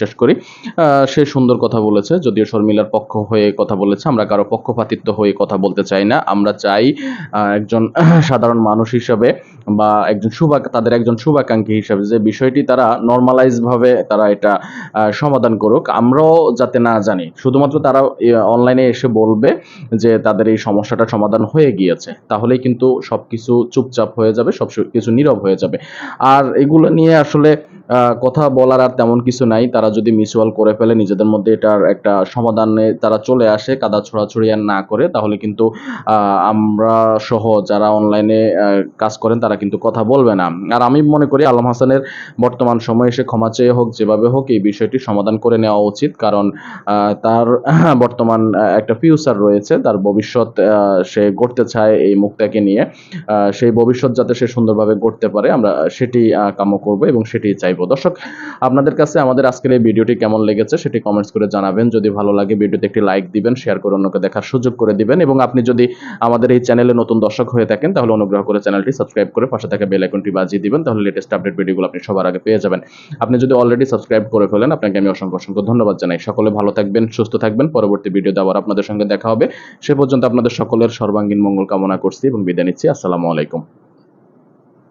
বিশ্বাস করি। সে সুন্দর কথা বলেছে, যদিও শর্মিলার পক্ষ হয়ে কথা বলেছে, আমরা কারও পক্ষপাতিত্ব হয়ে কথা বলতে চাই না। আমরা চাই একজন সাধারণ মানুষ হিসাবে বা একজন শুভা, তাদের একজন শুভাকাঙ্ক্ষী হিসাবে যে বিষয়টি তারা নর্মালাইজ ভাবে তারা এটা সমাধান করুক। আমরাও যাতে না জানি, শুধুমাত্র তারা অনলাইনে এসে বলবে যে তাদের এই সমস্যাটা সমাধান হয়ে গিয়েছে, তাহলেই কিন্তু সবকিছু চুপচাপ হয়ে যাবে সব কিছু নীরব হয়ে যাবে। আর এগুলো নিয়ে আসলে কথা বলার আর তেমন কিছু নাই। তারা যদি মিউচুয়াল করে ফেলে, নিজেদের মধ্যে এটার একটা সমাধানে তারা চলে আসে, কাদা ছড়াছড়ি আর না করে, তাহলে কিন্তু আমরা সহ যারা অনলাইনে কাজ করেন, তারা কিন্তু কথা বলবে না। আর আমি মনে করি আলম হাসানের বর্তমান সময়ে এসে ক্ষমা চেয়ে হোক, যেভাবে হোক, এই বিষয়টি সমাধান করে নেওয়া উচিত। কারণ তার বর্তমান একটা ফিউচার রয়েছে। তার ভবিষ্যৎ সে গড়তে চায় এই মুক্তাকে নিয়ে। সেই ভবিষ্যৎ যাতে সে সুন্দরভাবে গড়তে পারে, আমরা সেটি কাম্য করব এবং সেটি চাইব। দর্শক, আপনাদের কাছে আমাদের আজকের এই ভিডিওটি কেমন লেগেছে সেটি কমেন্টস করে জানাবেন। যদি ভালো লাগে ভিডিওতে একটি লাইক দিবেন শেয়ার করে অন্যকে দেখার সুযোগ করে দিবেন এবং আপনি যদি আমাদের এই চ্যানেলে নতুন দর্শক হয়ে থাকেন, তাহলে অনুগ্রহ করে চ্যানেলটি সাবস্ক্রাইব করে পাশে থাকা বেল আইকনটি বাজিয়ে দিবেন, তাহলে লেটেস্ট আপডেট ভিডিওগুলো আপনি সবার আগে পেয়ে যাবেন। আপনি যদি অলরেডি সাবস্ক্রাইব করে ফেলেন, আপনাকে আমি অসংখ্য অসংখ্য ধন্যবাদ জানাই। সকলে ভালো থাকবেন, সুস্থ থাকবেন। পরবর্তী ভিডিও আবার আপনাদের সঙ্গে দেখা হবে। সে পর্যন্ত আপনাদের সকলের সর্বাঙ্গীন মঙ্গল কামনা করছি এবং বিদায় নিচ্ছি। আসসালামু আলাইকুম।